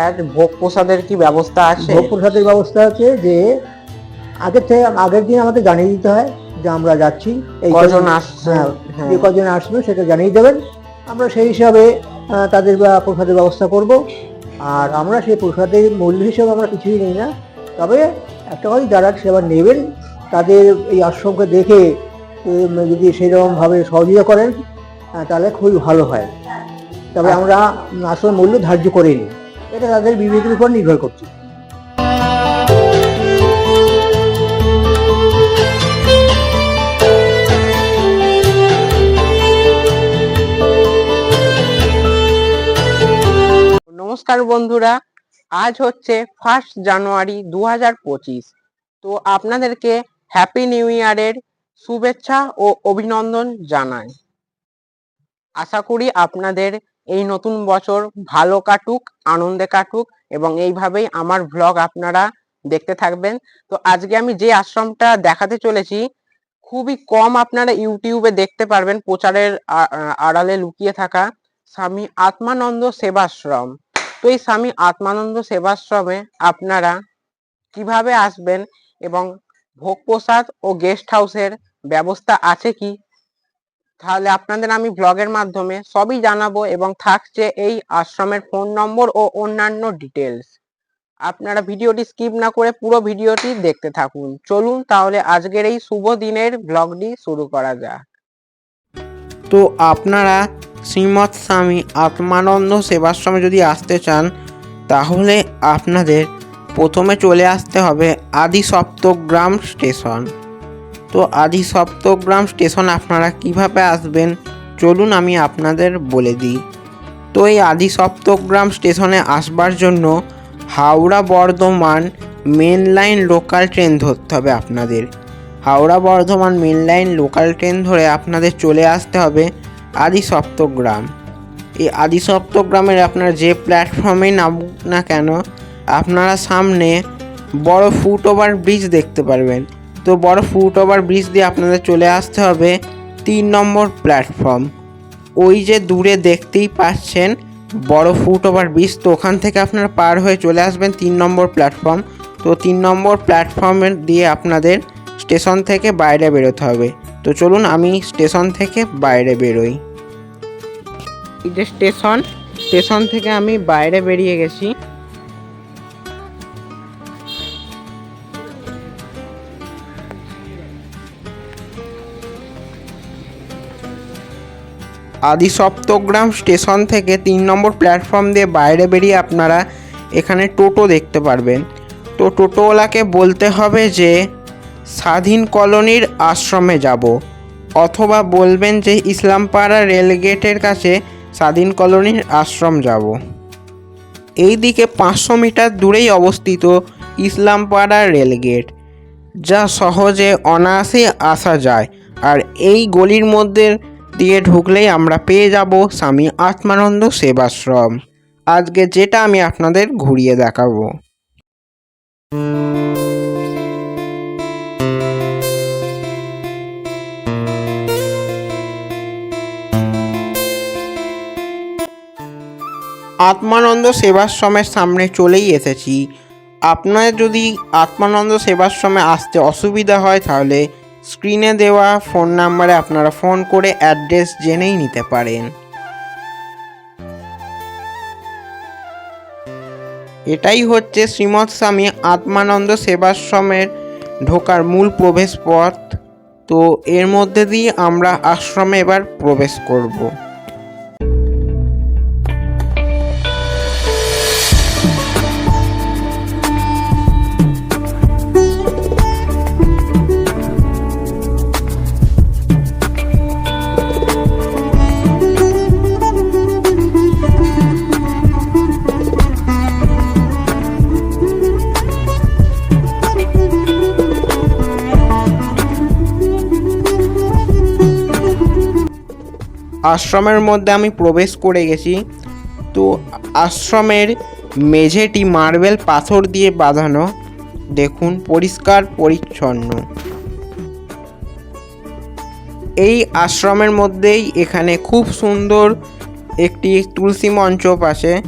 মহারাজ ভোগ প্রসাদের কি ব্যবস্থা আছে? ভোগ প্রসাদের ব্যবস্থা আছে যে আগের থেকে আগের দিন আমাদের জানিয়ে দিতে হয় যে আমরা যাচ্ছি। এই কজন আসছে? হ্যাঁ, হ্যাঁ। যে কজন আসবে সেটা জানিয়ে দেবেন। আমরা সেই হিসাবে তাদের প্রসাদের ব্যবস্থা করব। আর আমরা সেই প্রসাদের মূল্য হিসেবে আমরা কিছুই নিই না। তবে একটা কথা যারা সেবা নেবেন তাদের এই আশ্রমকে দেখে যদি সেরকমভাবে সহযোগিতা করেন তাহলে খুবই ভালো হয়। তবে আমরা আসল মূল্য ধার্য করিনি। এটা তাদের বিবেকের উপর নির্ভর করছে। নমস্কার বন্ধুরা, আজ হচ্ছে ফার্স্ট জানুয়ারি দু তো আপনাদেরকে হ্যাপি নিউ ইয়ারের শুভেচ্ছা ও অভিনন্দন জানাই। আশা করি আপনাদের এই নতুন বছর ভালো কাটুক, আনন্দে কাটুক এবং এইভাবেই আমার ভ্লগ আপনারা দেখতে থাকবেন। তো আজকে আমি যে আশ্রমটা দেখাতে চলেছি, খুবই কম আপনারা ইউটিউবে দেখতে পারবেন প্রচারের আড়ালে লুকিয়ে থাকা স্বামী আত্মানন্দ সেবাশ্রম। তো এই স্বামী আত্মানন্দ সেবাশ্রমে আপনারা কীভাবে আসবেন এবং ভোগ প্রসাদ ও গেস্ট হাউসের ব্যবস্থা আছে কি তাহলে আপনাদের আমি ব্লগের মাধ্যমে সবই জানাব এবং থাকছে এই আশ্রমের ফোন নম্বর ও অন্যান্য ডিটেলস আপনারা ভিডিওটি স্কিপ না করে পুরো ভিডিওটি দেখতে থাকুন। চলুন তাহলে আজকের এই শুভ দিনের ব্লগটি শুরু করা যাক। তো আপনারা শ্রীমৎ স্বামী আত্মানন্দ সেবাশ্রমে যদি আসতে চান, তাহলে আপনাদের প্রথমে চলে আসতে হবে আদি সপ্তগ্রাম স্টেশন। তো আদি সপ্তগ্রাম স্টেশন আপনারা কীভাবে আসবেন? চলুন আমি আপনাদের বলে দিই। তো এই আদি সপ্তগ্রাম স্টেশনে আসবার জন্য Howrah Bardhaman main line local train ধরতে হবে আপনাদের। Howrah Bardhaman main line local train ধরে আপনাদের চলে আসতে হবে আদি সপ্তগ্রাম। এই আদি সপ্তগ্রামের আপনার যে প্ল্যাটফর্মে নামুক না কেন, আপনারা সামনে বড় ফুট ওভার ব্রিজ দেখতে পারবেন। তো বড় ফুট ওভার ব্রিজ দিয়ে আপনাদের চলে আসতে হবে তিন নম্বর প্ল্যাটফর্ম। ওই যে দূরে দেখতেই পাচ্ছেন বড় ফুট ওভার ব্রিজ, তো ওখান থেকে আপনারা পার হয়ে চলে আসবেন তিন নম্বর প্ল্যাটফর্ম। তো তিন নম্বর প্ল্যাটফর্মের দিয়ে আপনাদের স্টেশন থেকে বাইরে বেরোতে হবে। তো চলুন আমি স্টেশন থেকে বাইরে বেরোই। এই যে স্টেশন স্টেশন থেকে আমি বাইরে বেরিয়ে গেছি। আদি সপ্তগ্রাম স্টেশন থেকে তিন নম্বর প্ল্যাটফর্ম দিয়ে বাইরে বেরিয়ে আপনারা এখানে টোটো দেখতে পারবেন। তো টোটোওয়ালাকে বলতে হবে যে, স্বাধীন কলোনির আশ্রমে যাব। অথবা বলবেন যে, ইসলামপাড়া রেলগেটের কাছে স্বাধীন কলোনির আশ্রম যাব। এই দিকে পাঁচশো মিটার দূরেই অবস্থিত ইসলামপাড়া রেলগেট যা সহজে অনায়াসে আসা যায়। আর এই গলির মধ্যে দিয়ে ঢুকলেই আমরা পেয়ে যাব স্বামী আত্মানন্দ সেবাশ্রম। আজকে যেটা আমি আপনাদের ঘুরিয়ে দেখাবো। আত্মানন্দ সেবাশ্রমের সামনে চলেই এসেছি। আপনার যদি আত্মানন্দ সেবাশ্রমে আসতে অসুবিধা হয় তাহলে স্ক্রিনে দেওয়া ফোন নাম্বারে আপনারা ফোন করে অ্যাড্রেস জেনেই নিতে পারেন। এটাই হচ্ছে শ্রীমৎ স্বামী আত্মানন্দ সেবাশ্রমের ঢোকার মূল প্রবেশ পথ। তো এর মধ্যে দিয়ে আমরা আশ্রমে এবার প্রবেশ করব। আশ্রমের মধ্যে আমি প্রবেশ করে গেছি। তো আশ্রমের মেঝেটি মার্বেল পাথর দিয়ে বাঁধানো। দেখুন, পরিষ্কার, পরিচ্ছন্ন। এই আশ্রমের মধ্যেই এখানে খুব সুন্দর একটি তুলসী মঞ্চ পাশে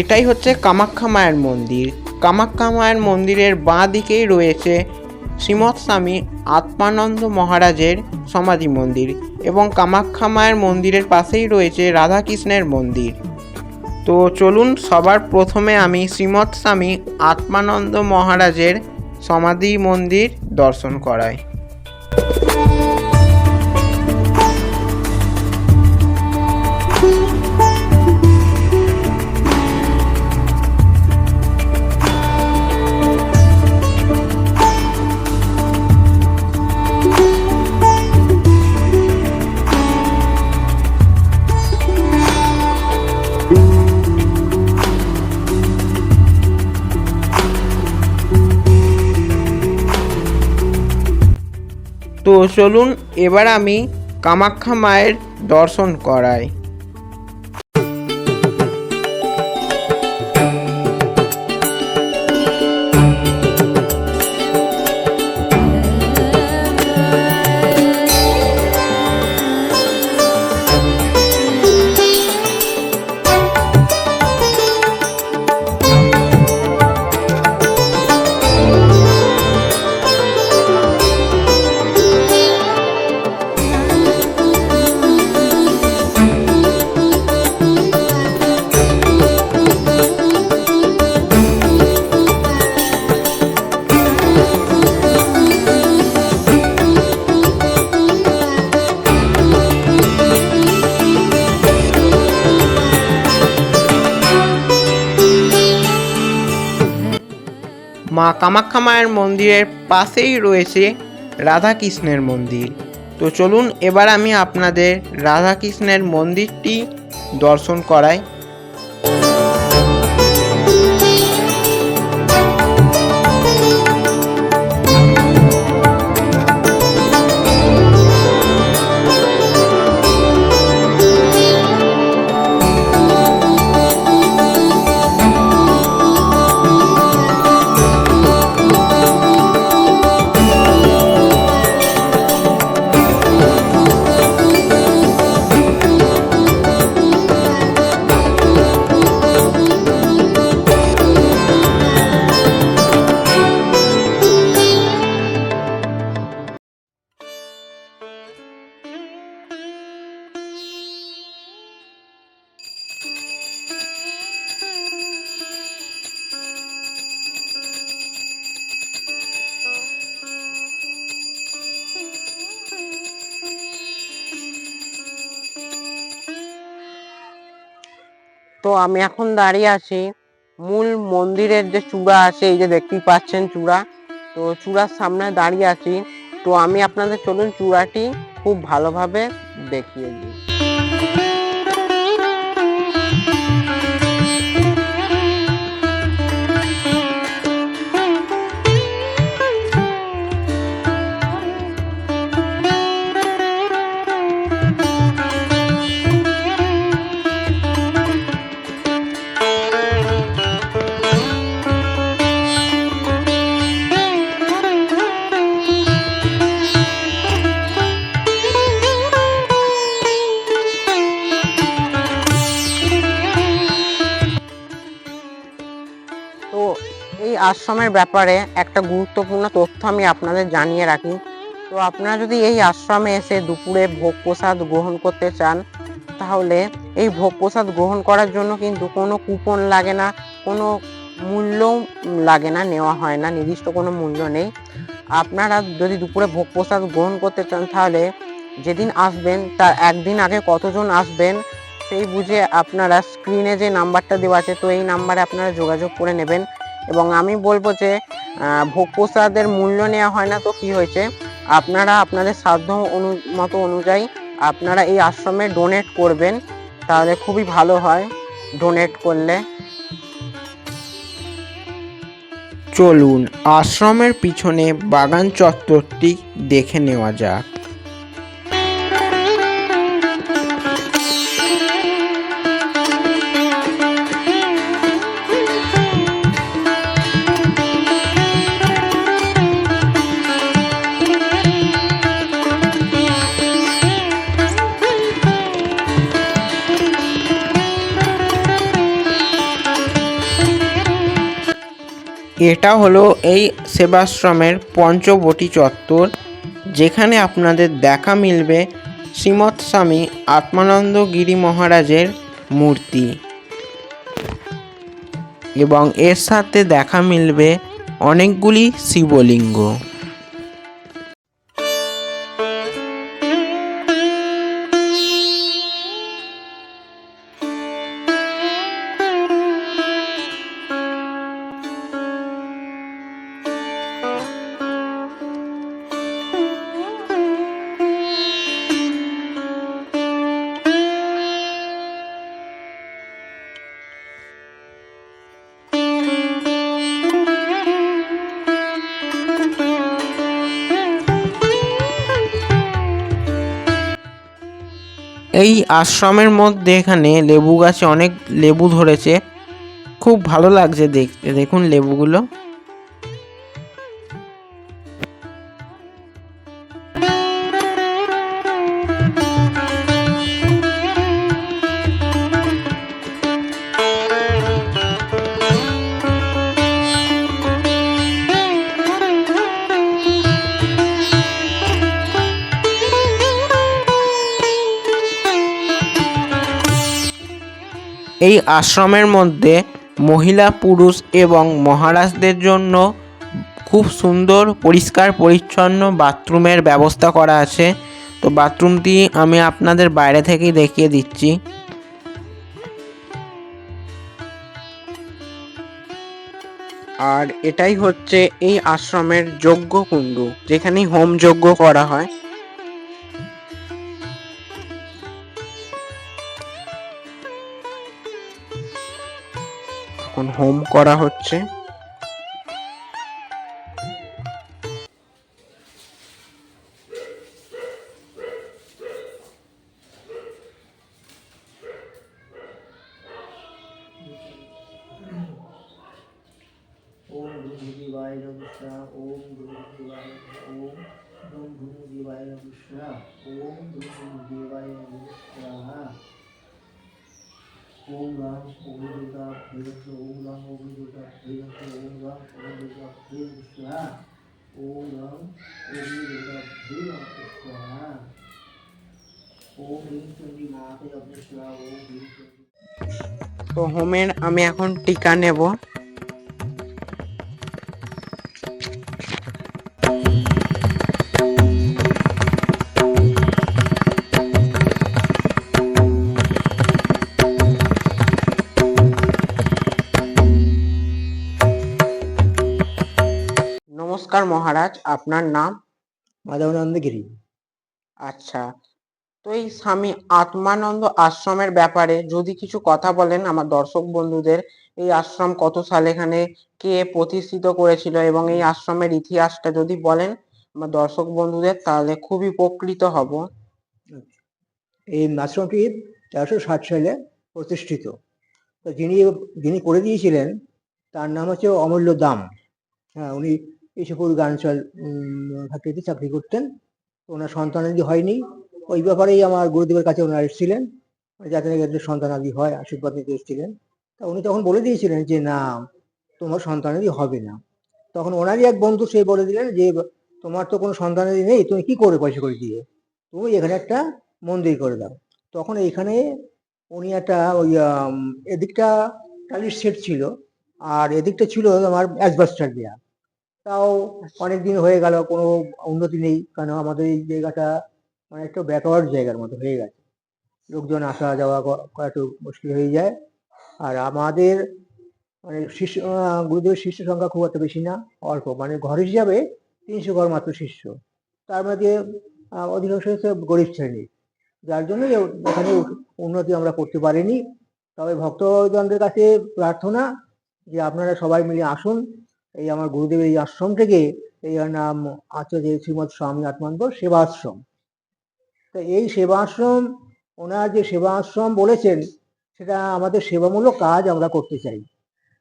এটাই হচ্ছে কামাখ্যা মায়ের মন্দির। কামাখ্যা মায়ের মন্দিরের বাঁ দিকেই রয়েছে শ্রীমৎ স্বামী আত্মানন্দ মহারাজের সমাধি মন্দির এবং কামাখ্যা মায়ের মন্দিরের পাশেই রয়েছে রাধাকৃষ্ণের মন্দির। তো চলুন, সবার প্রথমে আমি শ্রীমৎ স্বামী আত্মানন্দ মহারাজের সমাধি মন্দির দর্শন করাই। তো চলুন এবার আমি কামাখ্যা মায়ের দর্শন করাই। মা কামাখ্যা মায়ের মন্দিরের পাশেই রয়েছে রাধাকৃষ্ণের মন্দির। তো চলুন, এবার আমি আপনাদের রাধাকৃষ্ণের মন্দিরটি দর্শন করাই। আমি এখন দাঁড়িয়ে আছি মূল মন্দিরের যে চূড়া আছে, এই যে দেখতেই পাচ্ছেন চূড়া। তো চূড়ার সামনে দাঁড়িয়ে আছি। তো আমি আপনাদের চলুন চূড়াটি খুব ভালোভাবে দেখিয়ে দিই। আশ্রমের ব্যাপারে একটা গুরুত্বপূর্ণ তথ্য আমি আপনাদের জানিয়ে রাখি। তো আপনারা যদি এই আশ্রমে এসে দুপুরে ভোগ প্রসাদ গ্রহণ করতে চান, তাহলে এই ভোগ প্রসাদ গ্রহণ করার জন্য কিন্তু কোনো কুপন লাগে না, কোনো মূল্য লাগে না, নেওয়া হয় না, নির্দিষ্ট কোনো মূল্য নেই। আপনারা যদি দুপুরে ভোগ প্রসাদ গ্রহণ করতে চান, তাহলে যেদিন আসবেন, তার একদিন আগে কতজন আসবেন, সেই বুঝে আপনারা স্ক্রিনে যে নাম্বারটা দেওয়া আছে, তো এই নাম্বারে আপনারা যোগাযোগ করে নেবেন। এবং আমি বলব যে ভোগ প্রসাদের মূল্য নেওয়া হয় না তো কি হয়েছে? আপনারা আপনাদের সাধ্য অনু, মতো অনুযায়ী আপনারা এই আশ্রমে ডোনেট করবেন, তাহলে খুবই ভালো হয় ডোনেট করলে। চলুন, আশ্রমের পিছনে বাগান চত্বরটি দেখে নেওয়া যাক। এটা হলো এই সেবাশ্রমের পঞ্চবটি চত্বর, যেখানে আপনাদের দেখা মিলবে শ্রীমৎ স্বামী আত্মানন্দ গিরি মহারাজের মূর্তি। এবং এর সাথে দেখা মিলবে অনেকগুলি শিবলিঙ্গ। আশ্রমের মধ্যে এখানে লেবু গাছে অনেক লেবু ধরেছে। খুব ভালো লাগছে দেখতে। দেখুন লেবুগুলো। এই আশ্রমের মধ্যে মহিলা, পুরুষ এবং মহারাজদের জন্য খুব সুন্দর, পরিষ্কার, পরিচ্ছন্ন বাথরুমের ব্যবস্থা করা আছে। তো বাথরুমটি আমি আপনাদের বাইরে থেকেই দেখিয়ে দিচ্ছি। আর এটাই হচ্ছে এই আশ্রমের যজ্ঞ কুণ্ডু যেখানে হোম যজ্ঞ করা হয়। এখন হোম করা হচ্ছে। তো হোমের আমি এখন টিকা নেব। নমস্কার মহারাজ আপনার নাম? মাধবানন্দগিরি আচ্ছা তো এই স্বামী আত্মানন্দ আশ্রমের ব্যাপারে যদি কিছু কথা বলেন আমার দর্শক বন্ধুদের, এই আশ্রম কত সালে এখানে কে প্রতিষ্ঠিত করেছিল এবং এই আশ্রমের ইতিহাসটা যদি বলেন আমার দর্শক বন্ধুদের, তাহলে খুবই উপকৃত হব। এই আশ্রমটি তেরোশো ষাট সালে প্রতিষ্ঠিত। তো যিনি যিনি করে দিয়েছিলেন, তার নাম হচ্ছে অমূল্য দাম। হ্যাঁ উনি ইসুপুর গাঞ্চল ফ্যাক্টরিতে চাকরি করতেন। ওনার সন্তানাদি হয়নি ওই ব্যাপারেই আমার গুরুদেবের কাছে ওনারা এসেছিলেন যাতে নাকি এদের সন্তানাদি হয়, আশীর্বাদ নিতে এসেছিলেন। তা উনি তখন বলে দিয়েছিলেন যে, না, তোমার সন্তানাদি হবে না। তখন ওনারই এক বন্ধু সে বলে দিলেন যে, তোমার তো কোনো সন্তানাদি নেই, তুমি কি করে পয়সা করে দিয়ে? তুমি এখানে একটা মন্দির করে দাও। তখন এইখানে উনি একটা ওই এদিকটা টালির সেট ছিল, আর এদিকটা ছিল আমার অ্যাসবাস্টার দেওয়া তাও অনেক দিন হয়ে গেল, কোনো উন্নতি নেই কারণ আমাদের এই জায়গাটা মানে একটু ব্যাকওয়ার্ড জায়গার মতো হয়ে গেছে। লোকজন আসা যাওয়া করা একটু মুশকিল হয়ে যায়। আর আমাদের মানে শিষ্য গুরুদেবের শিষ্য সংখ্যা খুব একটা বেশি না, অল্প। মানে ঘর হিসাবে তিনশো ঘর মাত্র শিষ্য। তার মধ্যে অধিকাংশ হচ্ছে গরিব শ্রেণির যার জন্য এখানে উন্নতি আমরা করতে পারিনি। তবে ভক্তজনদের কাছে প্রার্থনা যে আপনারা সবাই মিলে আসুন। এই আমার গুরুদেবের এই আশ্রম থেকে, এই নাম আচার্য শ্রীমৎ স্বামী আত্মানন্দ সেবাশ্রম। তো এই সেবাশ্রম ওনার যে সেবা আশ্রম বলেছেন সেটা আমাদের সেবামূলক কাজ আমরা করতে চাই।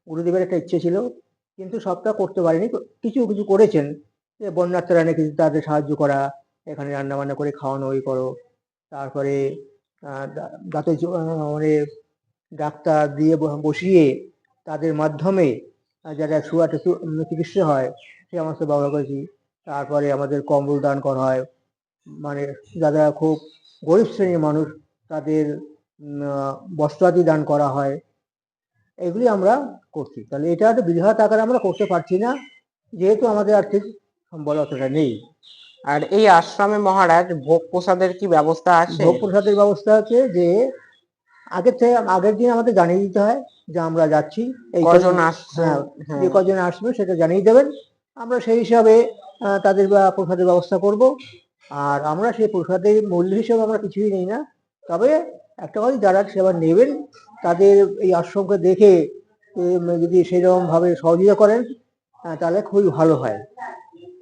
গুরুদেবের একটা ইচ্ছে ছিল কিন্তু সবটা করতে পারেনি। কিছু কিছু করেছেন যে বন্যার্থরা নাকি তাদের সাহায্য করা এখানে রান্না বান্না করে খাওয়ানো ওই করো। তারপরে আহ, দা- দাঁতের মানে ডাক্তার দিয়ে বসিয়ে তাদের মাধ্যমে যারা সুয়ার চিকিৎসা হয় সে সমস্ত ব্যবহার করেছি। তারপরে আমাদের কম্বল দান করা হয় মানে যারা খুব গরিব শ্রেণির মানুষ তাদের বস্ত্রাদি দান করা হয় এগুলি আমরা করছি। তাহলে এটা একটা বৃহৎ আকারে আমরা করতে পারছি না যেহেতু আমাদের আর্থিক সম্বল অতটা নেই। আর এই আশ্রমে মহারাজ ভোগ প্রসাদের কি ব্যবস্থা আছে? ভোগ প্রসাদের ব্যবস্থা আছে যে আগের থেকে আগের দিন আমাদের জানিয়ে দিতে হয় যে আমরা যাচ্ছি। এই কজন আসছে? হ্যাঁ, হ্যাঁ। যে কজন আসবে সেটা জানিয়ে দেবেন। আমরা সেই হিসাবে আহ, তাদের বা প্রসাদের ব্যবস্থা করব। আর আমরা সেই প্রসাদের মূল্য হিসেবে আমরা কিছুই নেই না। তবে একটা কথা যারা সেবা নেবেন তাদের এই আশ্রমকে দেখে যদি সেরকম ভাবে সহযোগিতা করেন তাহলে খুবই ভালো হয়।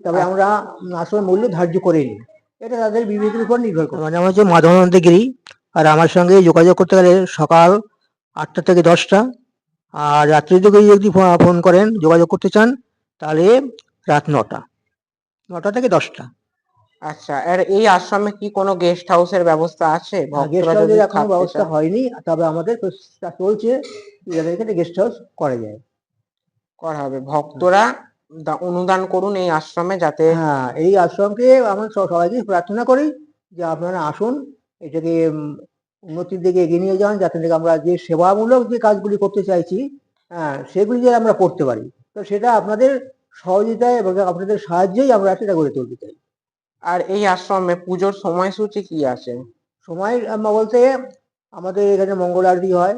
তবে আমরা উম, আশ্রমের মূল্য ধার্য করিনি এটা তাদের বিবেকের উপর নির্ভর করে। মানে আমার হচ্ছে মাধবানন্দ গিরি আর আমার সঙ্গে যোগাযোগ করতে গেলে সকাল আটটা থেকে দশটা। আর রাত্রি থেকে যদি ফোন করেন যোগাযোগ করতে চান তাহলে রাত নটা। নটা থেকে দশটা। আচ্ছা আর এই আশ্রমে কি কোনো গেস্ট হাউসের ব্যবস্থা আছে? গেস্ট হাউসের এখনও ব্যবস্থা হয়নি তবে আমাদের চেষ্টা চলছে যাতে এখানে গেস্ট হাউস করা যায়। করা হবে। ভক্তরা অনুদান করুন এই আশ্রমে যাতে হ্যাঁ এই আশ্রমকে আমরা সবাইকে প্রার্থনা করি যে আপনারা আসুন এটাকে উন্নতির দিকে এগিয়ে নিয়ে যান যাতে থেকে আমরা যে সেবামূলক যে কাজগুলি করতে চাইছি হ্যাঁ সেগুলি যে আমরা করতে পারি। তো সেটা আপনাদের সহযোগিতায় এবং আপনাদের সাহায্যেই আমরা সেটা গড়ে তুলতে চাই। আর এই আশ্রমে পুজোর সময়সূচি কি আছে সময় বলতে আমাদের এখানে মঙ্গল আরতি হয়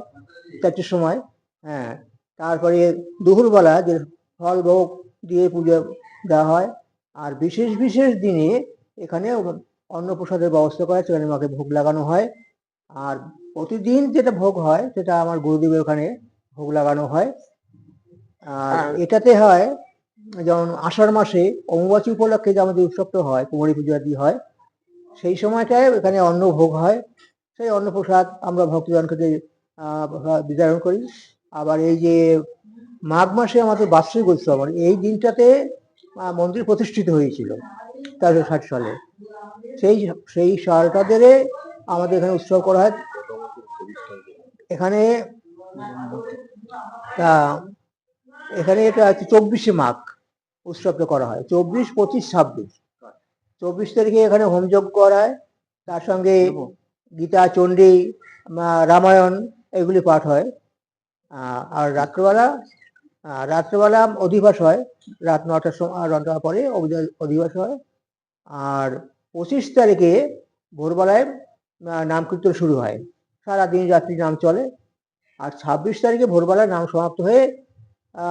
চারটের সময় হ্যাঁ। তারপরে দুপুরবেলা যে ফল ভোগ দিয়ে পুজো দেওয়া হয় আর বিশেষ বিশেষ দিনে এখানে অন্নপ্রসাদের ব্যবস্থা করা হয় সেখানে মাকে ভোগ লাগানো হয়। আর প্রতিদিন যেটা ভোগ হয় সেটা আমার গুরুদেবের ওখানে ভোগ লাগানো হয়। আর- এটাতে হয় যেমন আষাঢ় মাসে অমাবাসী উপলক্ষে যে আমাদের উৎসবটা হয়, কুমারী পুজো আদি হয়, সেই সময়টায় এখানে অন্ন ভোগ হয়। সেই অন্নপ্রসাদ আমরা ভক্তজনকে বিতরণ করি। আবার এই যে মাঘ মাসে আমাদের বার্ষিক উৎসব মানে এই দিনটাতে মন্দির প্রতিষ্ঠিত হয়েছিল তেরোশো ষাট সালে। সেই সেই সালটা ধরে আমাদের এখানে উৎসব করা হয়। এখানে তা এখানে এটা হচ্ছে চব্বিশে মাঘ। উৎসবটা করা হয়। চব্বিশ পঁচিশ ছাব্বিশ। চব্বিশ তারিখে এখানে হোমযজ্ঞ করা হয়। তার সঙ্গে গীতা চণ্ডী রামায়ণ এগুলি পাঠ হয়। আর রাত্রবেলা রাত্রেবেলা অধিবাস হয়। রাত নটার সময় নটার পরে অধি- অধিবাস হয়। আর পঁচিশ তারিখে ভোরবেলায় নাম কীর্তন শুরু হয়। সারাদিন রাত্রি নাম চলে। আর ছাব্বিশ তারিখে ভোরবেলায় নাম সমাপ্ত হয়ে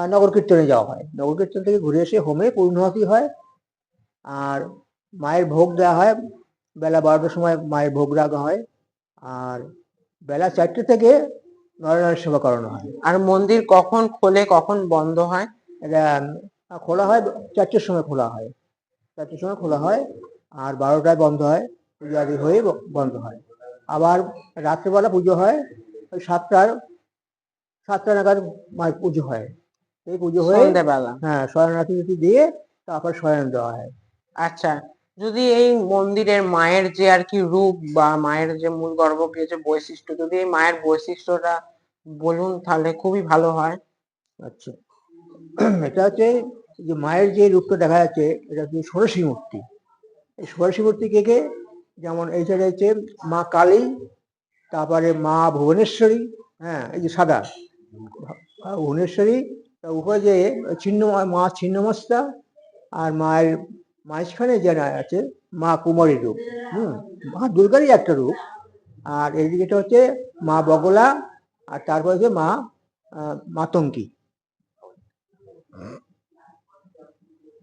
নগর কীর্তনে যাওয়া হয়। নগর কীর্তন থেকে ঘুরে এসে হোমে পূর্ণাহতি হয়। আর মায়ের ভোগ দেওয়া হয়। বেলা বারোটার সময় মায়ের ভোগ রাখা হয়। আর বেলা চারটে থেকে নরনারায়ণ সেবা করানো হয়। আর মন্দির কখন খোলে কখন বন্ধ হয়? এটা খোলা হয় চারটের সময় খোলা হয়। চারটের সময় খোলা হয় আর বারোটায় বন্ধ হয়। পুজো আদি হয়ে বন্ধ হয়। আবার রাত্রেবেলা পুজো হয়। ওই সাতটার সাতটা নাগাদ মায়ের পুজো হয়। এই পুজো হয়ে সন্ধ্যেবেলা হ্যাঁ শয়নার্থী দিয়ে তারপর শয়ন দেওয়া হয়। আচ্ছা যদি এই মন্দিরের মায়ের যে আর কি রূপ বা মায়ের যে মূল গর্ভগৃহের যে বৈশিষ্ট্য যদি এই মায়ের বৈশিষ্ট্যটা বলুন তাহলে খুবই ভালো হয়। আচ্ছা। এটা হচ্ছে যে মায়ের যে রূপটা দেখা যাচ্ছে এটা হচ্ছে ষোড়শী মূর্তি। এই ষোড়শী মূর্তি কে কে? যেমন এই সাইডে হচ্ছে মা কালী তারপরে মা ভুবনেশ্বরী হ্যাঁ এই যে সাদা ভুবনেশ্বরী তার উপরে ছিন্ন মা ছিন্নমস্তা আর মায়ের মাঝখানে যে না আছে মা কুমারী রূপ। হুম, মা দুর্গারই একটা রূপ। আর এইদিকেটা হচ্ছে মা বগলা আর তারপর হচ্ছে মা মাতঙ্কি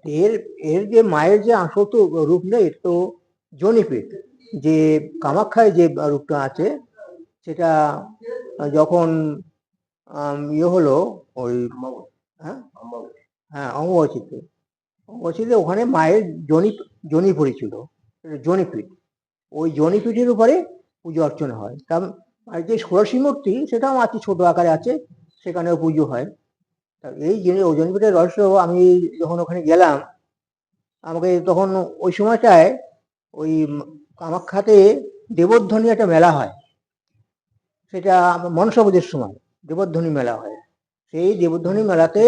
এর এর যে মায়ের যে আসল তো রূপ নেই তো জনিপীঠ যে কামাখ্যায় যে রূপটা আছে, সেটা যখন ইয়ে হলো ওই হ্যাঁ? হ্যাঁ অমাবসীতে অমাবসীতে ওখানে মায়ের জনি জনি পড়েছিল এটা জনিপীঠ ওই জনিপীঠের উপরে পুজো অর্চনা হয়। কারণ আর যে ষোড়শী মূর্তি সেটাও আছে ছোট আকারে আছে সেখানেও পুজো হয়। তা এই জিনিস ওজন পিঠের রহস্য আমি যখন ওখানে গেলাম আমাকে তখন ওই সময়টায় ওই কামাখ্যাতে দেবধ্বনি একটা মেলা হয়। সেটা মনসা পুজোর সময় দেবধ্বনি মেলা হয়। সেই দেবধ্বনি মেলাতে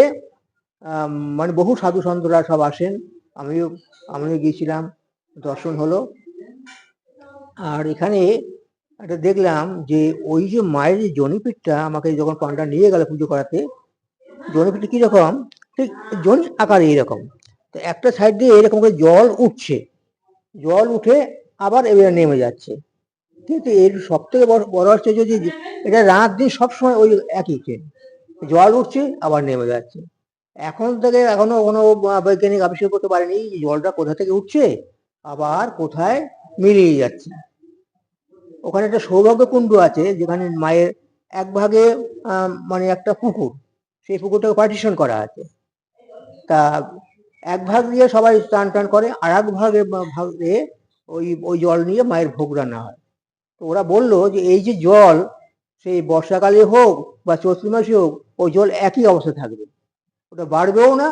মানে বহু সাধু সন্তরা সব আসেন। আমিও আমিও গিয়েছিলাম, দর্শন হলো। আর এখানে একটা দেখলাম যে ওই যে মায়ের যে জনিপীঠটা আমাকে যখন পান্ডা নিয়ে গেল পুজো করাতে জনিপীঠ কীরকম ঠিক জনি আকারে এরকম। তো একটা সাইড দিয়ে এরকম করে জল উঠছে। জল উঠে আবার এবারে নেমে যাচ্ছে। কিন্তু এর সব থেকে বড় বড় হচ্ছে যদি এটা রাত দিন সবসময় ওই একই ট্রেন। জল উঠছে, আবার নেমে যাচ্ছে। এখন থেকে এখনও কোনো বৈজ্ঞানিক আবিষ্কার করতে পারেনি যে জলটা কোথা থেকে উঠছে, আবার কোথায় মিলিয়ে যাচ্ছে। ওখানে একটা সৌভাগ্য কুণ্ড আছে, যেখানে মায়ের এক ভাগে মানে একটা পুকুর, সেই পুকুরটাকে পার্টিশন করা আছে। তা এক ভাগ দিয়ে সবাই স্নান টান করে আর এক ভাগে ভাগ ওই ওই জল নিয়ে মায়ের ভোগ রান্না হয়। তো ওরা বলল যে এই যে জল, সেই বর্ষাকালে হোক বা চৈত্র মাসে হোক ওই জল একই অবস্থা থাকবে। ওটা বাড়বেও না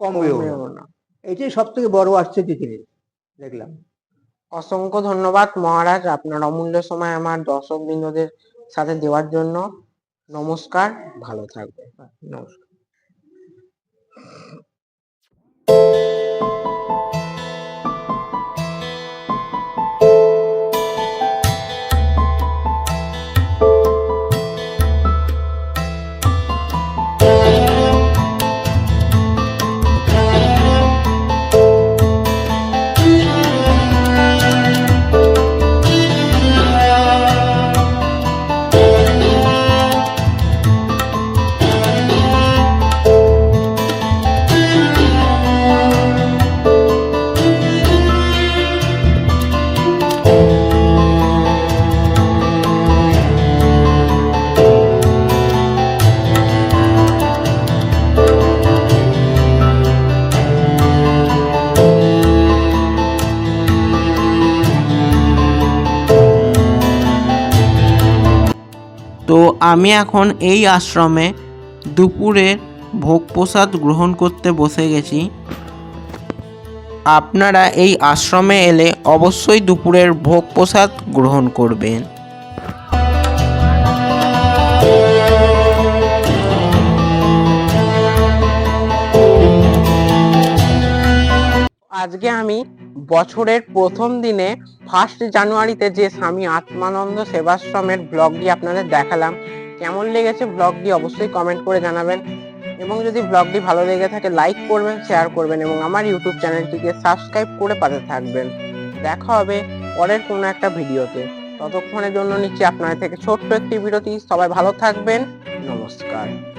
কমবেও না। এটাই সব থেকে বড় আশ্চর্য জিনিস। দেখলাম। অসংখ্য ধন্যবাদ মহারাজ আপনার অমূল্য সময় আমার দর্শক বৃন্দদের সাথে দেওয়ার জন্য। নমস্কার ভালো থাকবে নমস্কার। আমি এখন এই আশ্রমে দুপুরের ভোগ প্রসাদ গ্রহণ করতে বসে গেছি। আপনারা এই আশ্রমে এলে অবশ্যই দুপুরের ভোগ প্রসাদ গ্রহণ করবেন। আজকে আমি বছরের প্রথম দিনে ফার্স্ট জানুয়ারিতে যে স্বামী আত্মানন্দ সেবাশ্রমের ব্লগটি আপনাদের দেখালাম, কেমন লেগেছে ব্লগটি অবশ্যই কমেন্ট করে জানাবেন। এবং যদি ব্লগটি ভালো লেগে থাকে লাইক করবেন শেয়ার করবেন এবং আমার ইউটিউব চ্যানেলটিকে সাবস্ক্রাইব করে পাশে থাকবেন। দেখা হবে পরের কোনো একটা ভিডিওতে। ততক্ষণের জন্য নিচ্ছি আপনার থেকে ছোট্ট একটি বিরতি। সবাই ভালো থাকবেন। নমস্কার।